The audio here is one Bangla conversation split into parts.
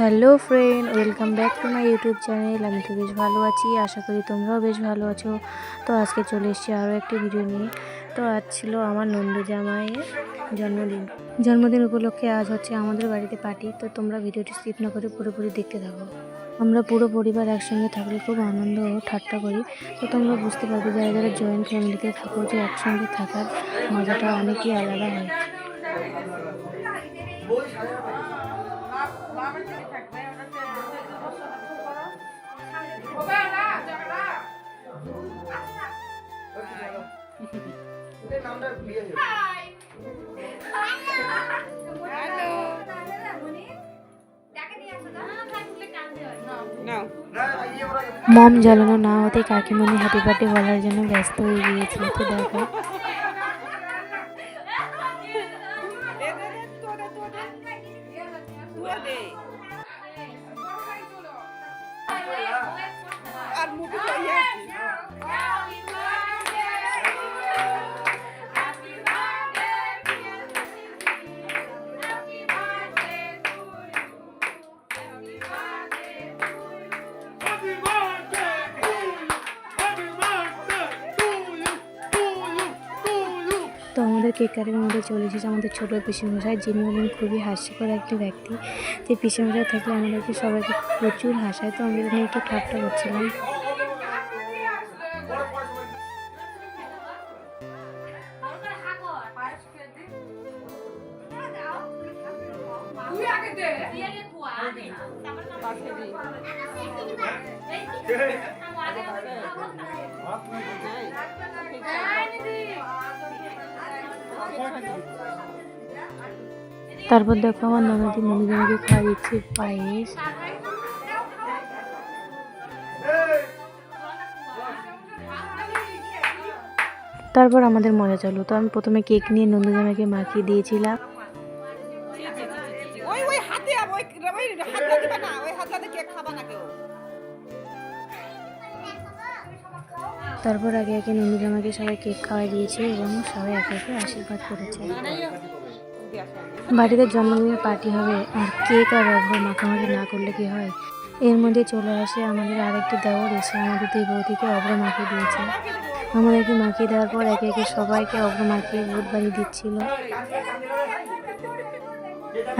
Hello friend, welcome back to my YouTube channel. আমি তো বেশ ভালো আছি, আশা করি তোমরাও বেশ ভালো আছো। তো আজকে চলে এসেছি আরও একটি ভিডিও নিয়ে। তো আজ ছিল আমার নন্দু জামাইয়ের জন্মদিন। জন্মদিন উপলক্ষে আজ হচ্ছে আমাদের বাড়িতে পার্টি তো তোমরা ভিডিওটি স্কিপ না করে পুরোপুরি দেখতে থাকো। আমরা পুরো পরিবার একসঙ্গে থাকলে খুব আনন্দ ও ঠাট্টা করি। তো তোমরা বুঝতে পারবে যারা যারা জয়েন্ট ফ্যামিলিতে থাকো যে একসঙ্গে থাকার মজাটা অনেকই আলাদা হয়। মম জ্বালানো না হতে কাকিমণি হ্যাপি বার্থডে বলার জন্য ব্যস্ত হয়ে গিয়েছিল তো দেখো। দে আর মুখে তো আমাদের কেক কাটের মধ্যে চলে এসেছে আমাদের ছোটো পিসিমশাই যিনি হলেন খুবই হাস্যকর একটি ব্যক্তি যে পিসিমশাই থাকলে আমাদেরকে সবাইকে প্রচুর হাসায় তো আমরা এখানে একটু ঠাট্টা করছিলাম পাশে দি তারপর দেখো আমার ননদি ননদিনকে খাওয়া দিচ্ছে পায়েস। তারপর আমাদের মজা চালু। তো আমি প্রথমে কেক নিয়ে নন্দুজামাকে মাখিয়ে দিয়েছিলাম। তারপর আগে আগে নন্দুজামাকে সবাই কেক খাওয়াই দিয়েছে এবং সবাই একে একে আশীর্বাদ করেছে। বাড়িতে জন্মদিনের পার্টি হবে আর কেক আর অভ্র মাখামাখি না করলে কি হয়? এর মধ্যে চলে আসে আমাদের আরেকটি দেওয়ার এসে আমাদের দুই বৌদিকে অভ্র মাখিয়ে দিয়েছে। আমাদেরকে মাখিয়ে দেওয়ার পর একে একে সবাইকে অভ্র মাখিয়ে ভোট বাড়ি দিচ্ছিল।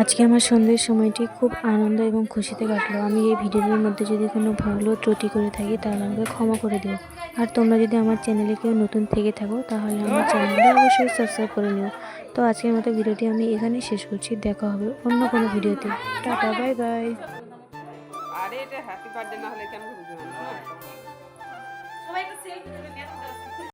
আজকে আমার সন্ধ্যের সময়টি খুব আনন্দ এবং খুশিতে কাটলো। আমি এই ভিডিওর মধ্যে যদি কোনো ভুল ও ত্রুটি করে থাকি তাহলে আমাকে ক্ষমা করে দিও। আর তোমরা যদি আমার চ্যানেলে কেউ নতুন থেকে থাকো তাহলে আমার চ্যানেলটা অবশ্যই সাবস্ক্রাইব করে নিও। তো আজকের মতো ভিডিওটি আমি এখানেই শেষ করছি। দেখা হবে অন্য কোনো ভিডিওতে। Tata bye bye. সবাই সেলফি